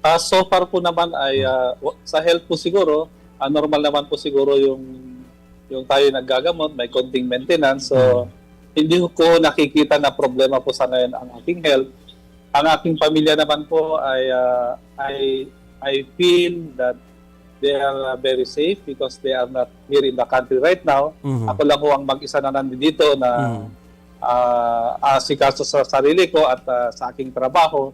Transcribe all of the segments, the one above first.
Ah, so far po naman ay wa- sa health po siguro, ah, normal naman po siguro yung yung tayo naggagamot, may konting maintenance. So hindi ko nakikita na problema po sa ngayon ang aking health. Ang aking pamilya naman po ay ah, I I feel that they are very safe because they are not here in the country right now. Mhm. Ako lang po ang mag-isa na nandito na Mhm. ah asikaso sa sarili ko at ah, sa aking trabaho.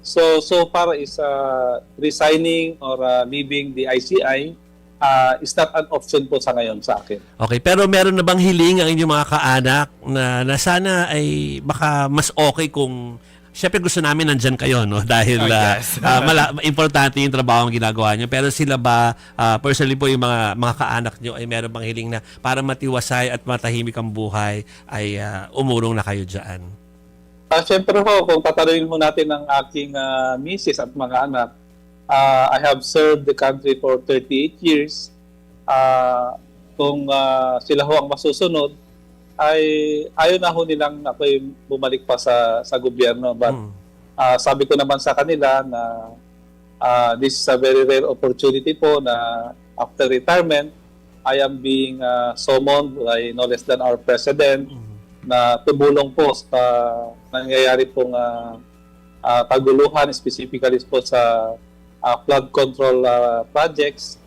So so far is ah, resigning or ah, leaving the ICI ah, is not an option po sa ngayon sa akin. Okay, pero meron na bang hiling ang inyong mga kaanak na, na sana ay baka mas okay kung Siyempre gusto namin nandyan kayo, no? Dahil Oh, yes. ah, mala- importante yung trabaho ang ginagawa nyo. Pero sila ba, ah, personally po yung mga, mga kaanak nyo, ay meron bang hiling na para matiwasay at matahimik ang buhay, ay ah, umurong na kayo dyan? Ah, Siyempre po, kung tatanungin mo natin ang aking ah, misis at mga anak, ah, I have served the country for 38 years. Ah, kung ah, sila ho ang masusunod, ay ayaw na ho nilang ako bumalik pa sa sa gobyerno. But Mm. Ah, sabi ko naman sa kanila na ah, this is a very rare opportunity po na after retirement, I am being ah, summoned by no less than our president na tumulong po sa nangyayari pong ah, ah, kaguluhan specifically po sa ah, flood control ah, projects